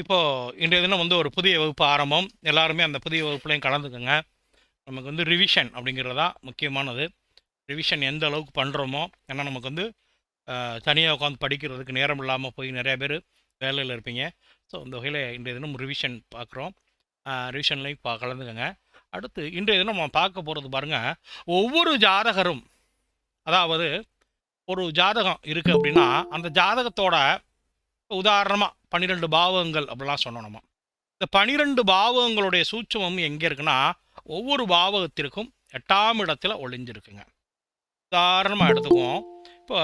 இப்போ இன்றைய தினம் வந்து ஒரு புதிய வகுப்பு ஆரம்பம். எல்லாருமே அந்த புதிய வகுப்புலையும் கலந்துக்கோங்க. நமக்கு வந்து ரிவிஷன் அப்படிங்கிறது தான் முக்கியமானது. ரிவிஷன் எந்த அளவுக்கு பண்ணுறோமோ ஏன்னா நமக்கு வந்து தனியாக உட்காந்து படிக்கிறதுக்கு நேரம் இல்லாமல் போய் நிறைய பேர் வேலையில் இருப்பீங்க. ஸோ இந்த வகையில் இன்றைய தினம் ரிவிஷன் பார்க்குறோம். ரிவிஷன்லையும் பா கலந்துக்கோங்க. அடுத்து இன்றைய தினம் நம்ம பார்க்க போகிறது பாருங்கள் ஒவ்வொரு ஜாதகரும் அதாவது ஒரு ஜாதகம் இருக்குது அப்படின்னா அந்த ஜாதகத்தோட உதாரணமாக பன்னிரெண்டு பாவகங்கள் அப்படிலாம் சொன்னோம் நம்ம. இந்த பனிரெண்டு பாவகங்களுடைய சூட்சமம் எங்கே இருக்குன்னா ஒவ்வொரு பாவகத்திற்கும் எட்டாம் இடத்துல ஒளிஞ்சிருக்குங்க. உதாரணமாக எடுத்துக்குவோம். இப்போ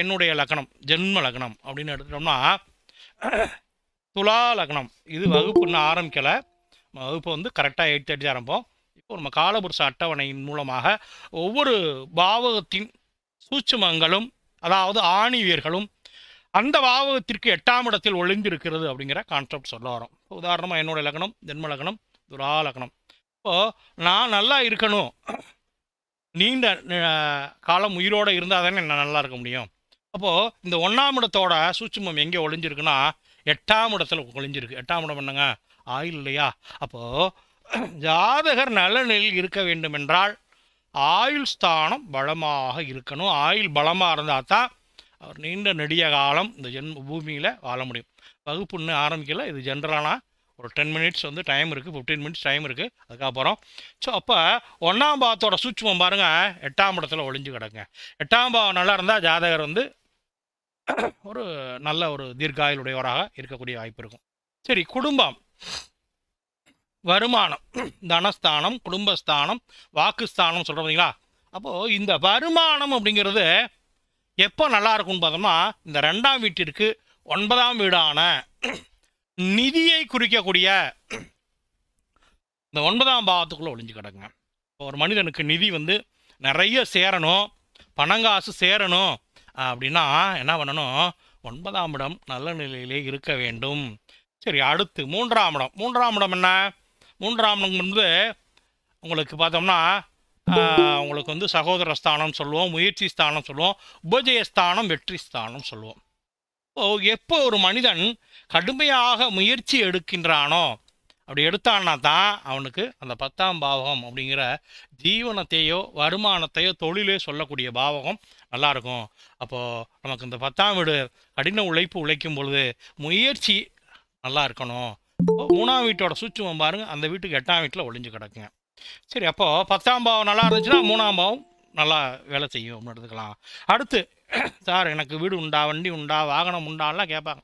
என்னுடைய லக்னம் ஜென்ம லக்னம் அப்படின்னு எடுத்துட்டோம்னா துலா லக்னம். இது வகுப்பு இன்னும் ஆரம்பிக்கலை. வகுப்பு வந்து கரெக்டாக எயிட் தேர்ட்டி ஆரம்பம் இப்போ நம்ம காலபுருஷ அட்டவணையின் மூலமாக ஒவ்வொரு பாவகத்தின் சூட்சுமங்களும் அதாவது ஆணிவியர்களும் அந்த பாவகத்திற்கு எட்டாம் இடத்தில் ஒளிந்திருக்கிறது அப்படிங்கிற கான்செப்ட் சொல்ல வரோம். உதாரணமாக என்னுடைய லக்னம் ஜென்ம லக்னம் துலா லக்னம். இப்போது நான் நல்லா இருக்கணும். நீண்ட காலம் உயிரோடு இருந்தால் தானே நான் நல்லா இருக்க முடியும்? அப்போது இந்த ஒன்றாம் இடத்தோட சூட்சுமம் எங்கே ஒளிஞ்சிருக்குன்னா எட்டாம் இடத்துல ஒளிஞ்சிருக்கு. எட்டாம் இடம் என்னங்க? ஆயுள் இல்லையா? அப்போது ஜாதகர் நலனில் இருக்க வேண்டுமென்றால் ஆயுள் ஸ்தானம் பலமாக இருக்கணும். ஆயுள் பலமாக இருந்தால் தான் அவர் நீண்ட நெடிய காலம் இந்த ஜென்ம பூமியில் வாழ முடியும். வகுப்பு இன்னும் ஆரம்பிக்கல. இது ஜென்ரலான ஒரு டென் மினிட்ஸ் வந்து டைம் இருக்குது ஃபிஃப்டீன் மினிட்ஸ் டைம் இருக்குது அதுக்கப்புறம் ஸோ அப்போ ஒன்றாம் பாவத்தோட சூட்சமம் பாருங்கள் எட்டாம் இடத்துல ஒளிஞ்சு கிடங்க எட்டாம் பாவம் நல்லா இருந்தால் ஜாதகர் வந்து ஒரு நல்ல ஒரு தீர்க்காயுடையவராக இருக்கக்கூடிய வாய்ப்பு இருக்கும். சரி குடும்பம். வருமானம் தனஸ்தானம் குடும்பஸ்தானம் வாக்குஸ்தானம் சொல்கிறோம் பார்த்தீங்களா அப்போது இந்த வருமானம் அப்படிங்கிறது எப்போ நல்லா இருக்கும்னு பார்த்தோம்னா இந்த ரெண்டாம் வீட்டிற்கு ஒன்பதாம் வீடான நிதியை குறிக்கக்கூடிய இந்த ஒன்பதாம் பாவத்துக்குள்ளே ஒளிஞ்சு கிடக்குங்க. இப்போ ஒரு மனிதனுக்கு நிதி வந்து நிறைய சேரணும். பணங்காசு சேரணும். அப்படின்னா என்ன பண்ணணும்? ஒன்பதாம் இடம் நல்ல நிலையிலே இருக்க வேண்டும். சரி அடுத்து மூன்றாம் இடம். மூன்றாம் இடம் என்ன? மூன்றாம் இடம் வந்து உங்களுக்கு பார்த்தோம்னா உங்களுக்கு வந்து சகோதர ஸ்தானம் சொல்லுவோம் முயற்சி ஸ்தானம் சொல்லுவோம் உபஜய ஸ்தானம் வெற்றி ஸ்தானம் சொல்லுவோம். எப்போ ஒரு மனிதன் கடுமையாக முயற்சி எடுக்கின்றானோ அப்படி எடுத்தான்னா தான் அவனுக்கு அந்த பத்தாம் பாவகம் அப்படிங்கிற ஜீவனத்தையோ வருமானத்தையோ தொழிலே சொல்லக்கூடிய பாவகம் நல்லா இருக்கும் அப்போது நமக்கு இந்த பத்தாம் வீடு கடின உழைப்பு உழைக்கும் பொழுது முயற்சி நல்லா இருக்கணும் மூணாம் வீட்டோட சூட்சுமம் பாருங்கள் அந்த வீட்டுக்கு எட்டாம் வீட்டில் ஒளிஞ்சு கிடக்குங்க. சரி அப்போது பத்தாம் பாவம் நல்லா இருந்துச்சுன்னா மூணாம் பாவம் நல்லா வேலை செய்யும் அப்படின்னு எடுத்துக்கலாம். அடுத்து சார் எனக்கு வீடு உண்டா வண்டி உண்டா வாகனம் உண்டான்லாம் கேட்பாங்க.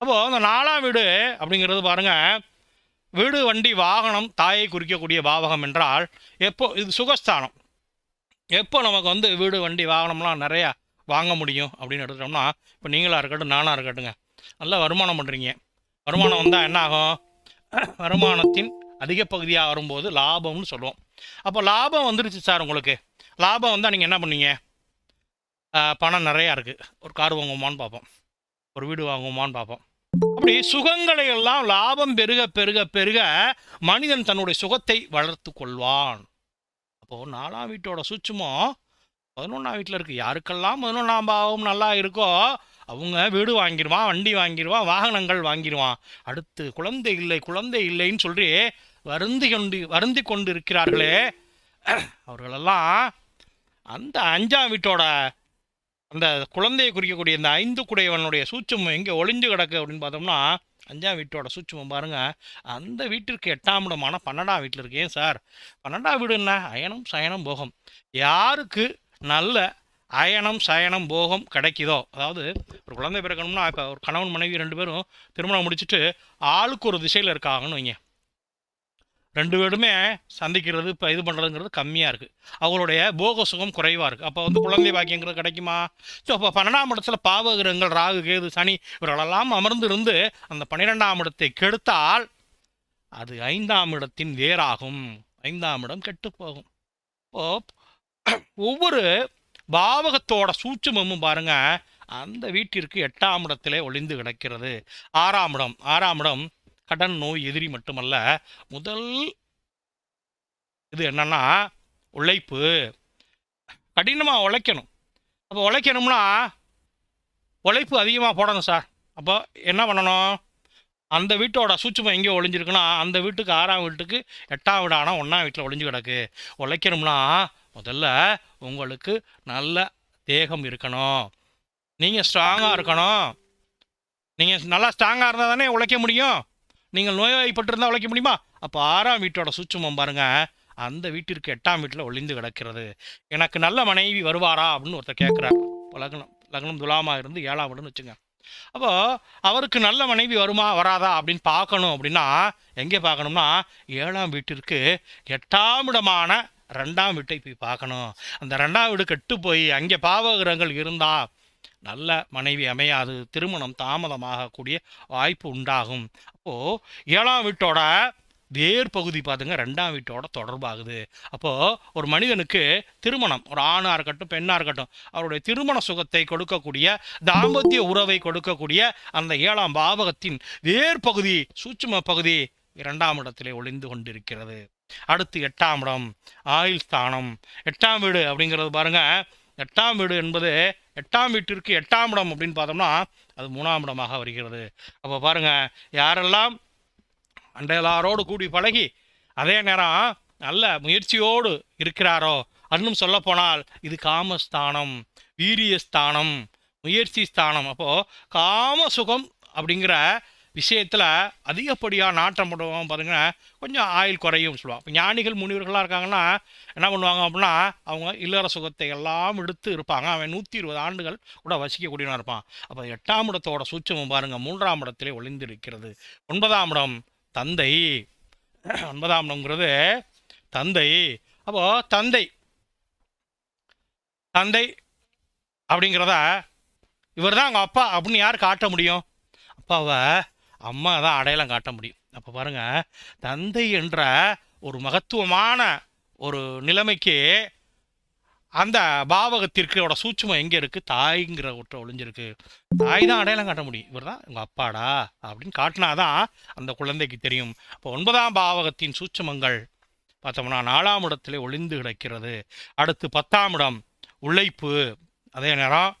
அப்போது அந்த நாலாம் வீடு அப்படிங்கிறது பாருங்கள் வீடு வண்டி வாகனம் தாயை குறிக்கக்கூடிய பாவகம் என்றால் எப்போ இது சுகஸ்தானம். எப்போ நமக்கு வந்து வீடு வண்டி வாகனம்லாம் நிறையா வாங்க முடியும் அப்படின்னு எடுத்துட்டோம்னா இப்போ நீங்களாக இருக்கட்டும் நானாக இருக்கட்டுங்க நல்லா வருமானம் பண்ணுறீங்க வருமானம் வந்தால் என்ன ஆகும் வருமானத்தின் அதிக பகுதியாக வரும்போது லாபம்னு சொல்லுவோம். அப்போ லாபம் வந்துருச்சு சார் உங்களுக்கு. லாபம் வந்தால் நீங்கள் என்ன பண்ணீங்க? பணம் நிறையா இருக்குது ஒரு கார் வாங்குவோமான்னு பார்ப்போம். ஒரு வீடு வாங்குவோமான்னு பார்ப்போம். அப்படி சுகங்களை எல்லாம் லாபம் பெருக பெருக பெருக மனிதன் தன்னுடைய சுகத்தை வளர்த்து கொள்வான். அப்போது நாலாம் வீட்டோட சுச்சுமோ பதினொன்றாம் வீட்டில் இருக்குது யாருக்கெல்லாம் பதினொன்றாம் பாவம் நல்லா இருக்கோ அவங்க வீடு வாங்கிடுவான் வண்டி வாங்கிடுவான் வாகனங்கள் வாங்கிடுவான் அடுத்து குழந்தை இல்லை குழந்தை இல்லைன்னு சொல்லி வருந்தி கொண்டு வருந்தி கொண்டு இருக்கிறார்களே அவர்களெல்லாம் அந்த அஞ்சாம் வீட்டோட அந்த குழந்தையை குறிக்கக்கூடிய இந்த ஐந்து குடையவனுடைய சூட்சமம் எங்கே ஒளிஞ்சு கிடக்கு அப்படின்னு பார்த்தோம்னா அஞ்சாம் வீட்டோட சூட்சமம் பாருங்கள் அந்த வீட்டிற்கு எட்டாம் இடமான பன்னெண்டாம் வீட்டில் இருக்கு. ஏன் சார்? பன்னெண்டாம் வீடு என்ன? அயனம் சயனம் போகம். யாருக்கு நல்ல அயனம் சயனம் போகம் கிடைக்குதோ? அதாவது ஒரு குழந்தை பிறக்கணும்னா இப்போ ஒரு கணவன் மனைவி ரெண்டு பேரும் திருமணம் முடிச்சுட்டு ஆளுக்கு ஒரு திசையில் இருக்காங்கன்னு வைங்க. ரெண்டு பேருமே சந்திக்கிறது இப்போ இது பண்ணுறதுங்கிறது கம்மியாக இருக்குது அவங்களுடைய போக சுகம் குறைவாக இருக்குது அப்போ வந்து குழந்தை பாக்கியங்கிறது கிடைக்குமா? ஸோ அப்போ பன்னெண்டாம் இடத்துல பாவகிரகங்கள் ராகு கேது சனி இவர்களெல்லாம் அமர்ந்திருந்து அந்த பன்னிரெண்டாம் இடத்தை கெடுத்தால் அது ஐந்தாம் இடத்தின் வேறாகும் ஐந்தாம் இடம் கெட்டு போகும். இப்போ ஒவ்வொரு பாவகத்தோட சூட்சுமமும் பாருங்கள் அந்த வீட்டிற்கு எட்டாம் இடத்திலே ஒளிந்து கிடக்கிறது. ஆறாம் இடம் ஆறாம் இடம் கடன் நோய் எதிரி மட்டுமல்ல முதல் இது என்னன்னா உழைப்பு. கடினமாக உழைக்கணும். அப்போ உழைக்கணும்னா உழைப்பு அதிகமாக போடணும் சார். அப்போ என்ன பண்ணணும்? அந்த வீட்டோட சூட்சுமம் எங்கே ஒளிஞ்சிருக்குன்னா அந்த வீட்டுக்கு ஆறாம் வீட்டுக்கு எட்டாம் வீடானா ஒன்றாம் வீட்டில் ஒளிஞ்சு கிடக்கு. உழைக்கணும்னா முதல்ல உங்களுக்கு நல்ல தேகம் இருக்கணும். நீங்கள் ஸ்ட்ராங்காக இருக்கணும். நீங்கள் நல்லா ஸ்ட்ராங்காக இருந்தால் தானே உழைக்க முடியும். நீங்கள் நோய்வாய்ப்பட்டிருந்தால் உழைக்க முடியுமா? அப்போ ஆறாம் வீட்டோட சூட்சுமம் பாருங்கள் அந்த வீட்டிற்கு எட்டாம் வீட்டில் ஒளிந்து கிடக்கிறது. எனக்கு நல்ல மனைவி வருவாரா? அப்படின்னு ஒருத்தர் கேட்குறார். லக்னம் லக்னம் துலாமாக இருந்து ஏழாம் வீடுன்னு வச்சுங்க. அப்போ அவருக்கு நல்ல மனைவி வருமா வராதா அப்படின்னு பார்க்கணும் அப்படின்னா எங்கே பார்க்கணும்னா ஏழாம் வீட்டிற்கு எட்டாம் இடமான ரெண்டாம் வீட்டை போய் பார்க்கணும். அந்த ரெண்டாம் வீடு கெட்டு போய் அங்கே பாவகிரகங்கள் இருந்தால் நல்ல மனைவி அமையாது. திருமணம் தாமதமாகக்கூடிய வாய்ப்பு உண்டாகும். அப்போது ஏழாம் வீட்டோட வேர் பகுதி பார்த்துங்க ரெண்டாம் வீட்டோட தொடர்பாகுது. அப்போது ஒரு மனிதனுக்கு திருமணம் ஒரு ஆணாக இருக்கட்டும் பெண்ணாக இருக்கட்டும் அவருடைய திருமண சுகத்தை கொடுக்கக்கூடிய தாம்பத்திய உறவை கொடுக்கக்கூடிய அந்த ஏழாம் பாவகத்தின் வேர் பகுதி சூட்சும பகுதி இரண்டாம் இடத்திலே ஒளிந்து கொண்டிருக்கிறது. அடுத்து எட்டாம் இடம் ஆயுள் ஸ்தானம் எட்டாம் வீடு அப்படிங்கிறது பாருங்க எட்டாம் வீடு என்பது எட்டாம் வீட்டிற்கு எட்டாம் இடம் அப்படின்னு பார்த்தோம்னா அது மூணாம் இடமாக வருகிறது. அப்போ பாருங்க யாரெல்லாம் அண்டையலாரோடு கூடி பழகி அதே நேரம் நல்ல முயற்சியோடு இருக்கிறாரோ இன்னும் சொல்லப்போனால் இது காமஸ்தானம் வீரியஸ்தானம் முயற்சி ஸ்தானம் அப்போது காம சுகம் அப்படிங்கிற விஷயத்தில் அதிகப்படியாக நாட்டம் பண்ணுவோம் பாருங்கன்னா கொஞ்சம் ஆயுள் குறையும் சொல்லுவாங்க. ஞானிகள் முனிவர்களாக இருக்காங்கன்னா என்ன பண்ணுவாங்க அப்படின்னா அவங்க இல்லற சுகத்தை எல்லாம் எடுத்து இருப்பாங்க. அவன் நூற்றி இருபது ஆண்டுகள் கூட வசிக்கக்கூடியவனாக இருப்பான். அப்போ எட்டாம் இடத்தோட சூட்சமும் பாருங்கள் மூன்றாம் இடத்திலே ஒளிந்திருக்கிறது. ஒன்பதாம் இடம் தந்தை. ஒன்பதாம் இடம்ங்கிறது தந்தை. அப்போ தந்தை. தந்தை அப்படிங்கிறத இவர் தான் அவங்க அப்பா அப்படின்னு யார் காட்ட முடியும்? அப்பாவை அம்மா தான் அடையாளம் காட்ட முடியும். அப்போ பாருங்க தந்தை என்ற ஒரு மகத்துவமான ஒரு நிலைமைக்கு அந்த பாவகத்திற்கோட சூட்சமம் எங்கே இருக்குது தாய்ங்கிற ஒற்றை ஒளிஞ்சிருக்கு. தாய் தான் அடையாளம் காட்ட முடியும். இவர் தான் உங்கள் அப்பாடா? அப்படின்னு காட்டினாதான் அந்த குழந்தைக்கு தெரியும். இப்போ ஒன்பதாம் பாவகத்தின் சூட்சமங்கள் பார்த்தோம்னா நாலாம் இடத்திலே ஒளிந்து கிடக்கிறது. அடுத்து பத்தாம் இடம் உழைப்பு. அதே நேரம்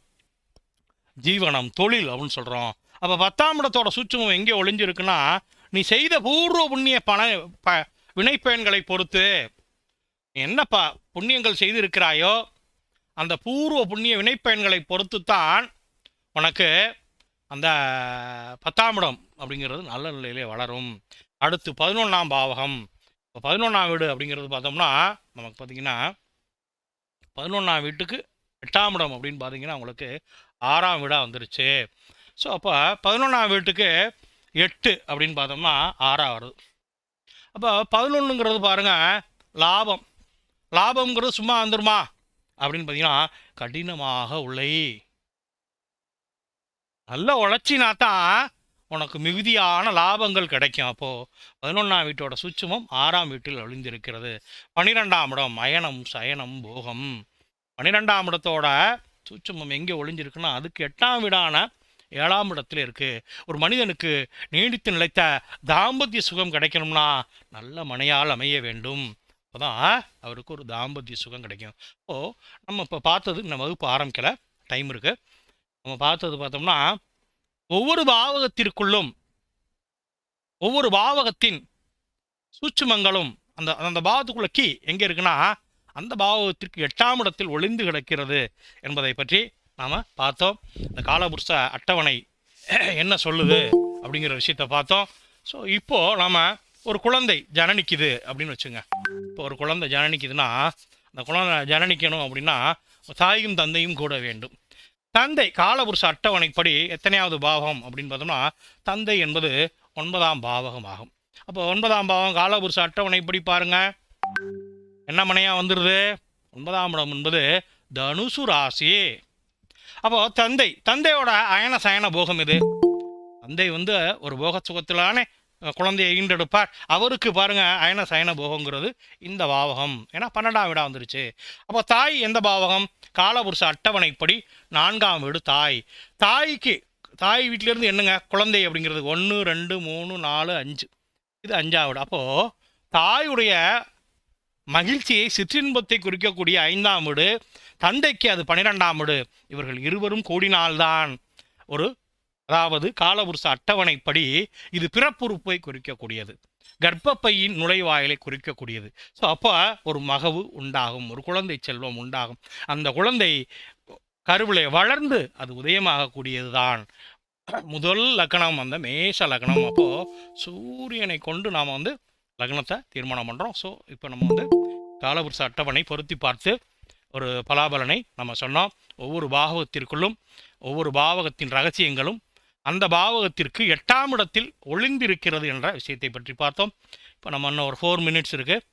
ஜீவனம் தொழில் அப்படின்னு சொல்கிறோம் அப்போ பத்தாம் இடத்தோட சூட்சுமம் எங்கே ஒளிஞ்சிருக்குன்னா நீ செய்த பூர்வ புண்ணிய பண ப வினைப்பயன்களை பொறுத்து என்னப்பா புண்ணியங்கள் செய்திருக்கிறாயோ அந்த பூர்வ புண்ணிய வினைப்பயன்களை பொறுத்து தான் உனக்கு அந்த பத்தாம் இடம் அப்படிங்கிறது நல்ல நிலையிலே வளரும். அடுத்து பதினொன்றாம் பாவகம். இப்போ பதினொன்றாம் வீடு அப்படிங்கிறது பார்த்தோம்னா நமக்கு பார்த்திங்கன்னா பதினொன்றாம் வீட்டுக்கு எட்டாம் இடம் அப்படின்னு பார்த்தீங்கன்னா உங்களுக்கு ஆறாம் வீடாக வந்துருச்சு. ஸோ அப்போ பதினொன்றாம் வீட்டுக்கு எட்டு அப்படின்னு பார்த்தோம்னா ஆறாக வருது. அப்போ பதினொன்றுங்கிறது பாருங்கள் லாபம். லாபம்ங்கிறது சும்மா வந்துருமா? அப்படின்னு பார்த்தீங்கன்னா கடினமாக உள்ளே. நல்ல உழைச்சினா தான் உனக்கு மிகுதியான லாபங்கள் கிடைக்கும். அப்போது பதினொன்றாம் வீட்டோட சுட்சமம் ஆறாம் வீட்டில் ஒளிந்திருக்கிறது பன்னிரெண்டாம் இடம் அயனம் சயனம் போகம். பன்னிரெண்டாம் இடத்தோட சூட்சுமம் எங்கே ஒளிஞ்சிருக்குன்னா அதுக்கு எட்டாம் வீடான ஏழாம் இடத்துல இருக்குது ஒரு மனிதனுக்கு நீடித்து நிலைத்த தாம்பத்திய சுகம் கிடைக்கணும்னா நல்ல மனையால் அமைய வேண்டும். அப்போதான் அவருக்கு ஒரு தாம்பத்திய சுகம் கிடைக்கும். ஓ நம்ம இப்போ பார்த்தது இந்த வகுப்பு ஆரம்பிக்கல. டைம் இருக்குது நம்ம பார்த்தது பார்த்தோம்னா ஒவ்வொரு பாவகத்திற்குள்ளும் ஒவ்வொரு பாவகத்தின் சூட்சுமங்களும் அந்த அந்த பாவத்துக்குள்ள கீ எங்கே இருக்குன்னா அந்த பாவகத்திற்கு எட்டாம் இடத்தில் ஒளிந்து கிடக்கிறது என்பதை பற்றி நாம் பார்த்தோம். இந்த காலபுருஷ அட்டவணை என்ன சொல்லுது அப்படிங்கிற விஷயத்த பார்த்தோம். ஸோ இப்போது நாம் ஒரு குழந்தை ஜனனிக்குது அப்படின்னு வச்சுங்க. இப்போ ஒரு குழந்தை ஜனனிக்குதுன்னா அந்த குழந்தை ஜனனிக்கணும் அப்படின்னா தாயும் தந்தையும் கூட வேண்டும். தந்தை காலபுருஷ அட்டவணைப்படி எத்தனையாவது பாவகம் அப்படின்னு பார்த்தோம்னா தந்தை என்பது ஒன்பதாம் பாவகம் ஆகும். அப்போ ஒன்பதாம் பாவம் காலபுருஷ அட்டவணைப்படி பாருங்க. என்ன மனையாக வந்துடுது ஒன்பதாம் இடம் என்பது தனுசு ராசி அப்போ தந்தை தந்தையோட அயன சயன போகம் இது. தந்தை வந்து ஒரு போக சுகத்திலான குழந்தையை ஈண்டெடுப்பார். அவருக்கு பாருங்க அயன சயன போகங்கிறது இந்த பாவகம். ஏன்னா பன்னெண்டாம் வீடாக வந்துருச்சு. அப்போ தாய் எந்த பாவகம்? காலபுருஷ அட்டவணைப்படி நான்காம் வீடு தாய். தாய்க்கு தாய் வீட்டிலேருந்து என்னங்க? குழந்தை அப்படிங்கிறது ஒன்று ரெண்டு மூணு நாலு அஞ்சு. இது அஞ்சாம் வீடு. அப்போது தாயுடைய மகிழ்ச்சியை சிற்றின்பத்தை குறிக்கக்கூடிய ஐந்தாம் வீடு. தந்தைக்கு அது பன்னிரெண்டாம் வீடு இவர்கள் இருவரும் கூடினால்தான் ஒரு அதாவது காலபுருஷ அட்டவணைப்படி இது பிறப்புறுப்பை குறிக்கக்கூடியது. கர்ப்பப்பையின் நுழைவாயிலை குறிக்கக்கூடியது. ஸோ அப்போ ஒரு மகவு உண்டாகும் ஒரு குழந்தை செல்வம் உண்டாகும். அந்த குழந்தை கருவிலே வளர்ந்து அது உதயமாகக்கூடியது தான் முதல் லக்னம் அந்த மேஷ லக்னம். அப்போது சூரியனை கொண்டு நாம் வந்து லக்னத்தை தீர்மானம் பண்ணுறோம் ஸோ இப்போ நம்ம வந்து காலபுருஷ அட்டவணை பொருத்தி பார்த்து ஒரு பலாபலனை நம்ம சொன்னோம். ஒவ்வொரு பாவகத்திற்குள்ளும் ஒவ்வொரு பாவகத்தின் ரகசியங்களும் அந்த பாவகத்திற்கு எட்டாம் இடத்தில் ஒளிந்திருக்கிறது என்ற விஷயத்தை பற்றி பார்த்தோம். இப்போ நம்ம இன்னும் ஒரு ஃபோர் மினிட்ஸ் இருக்குது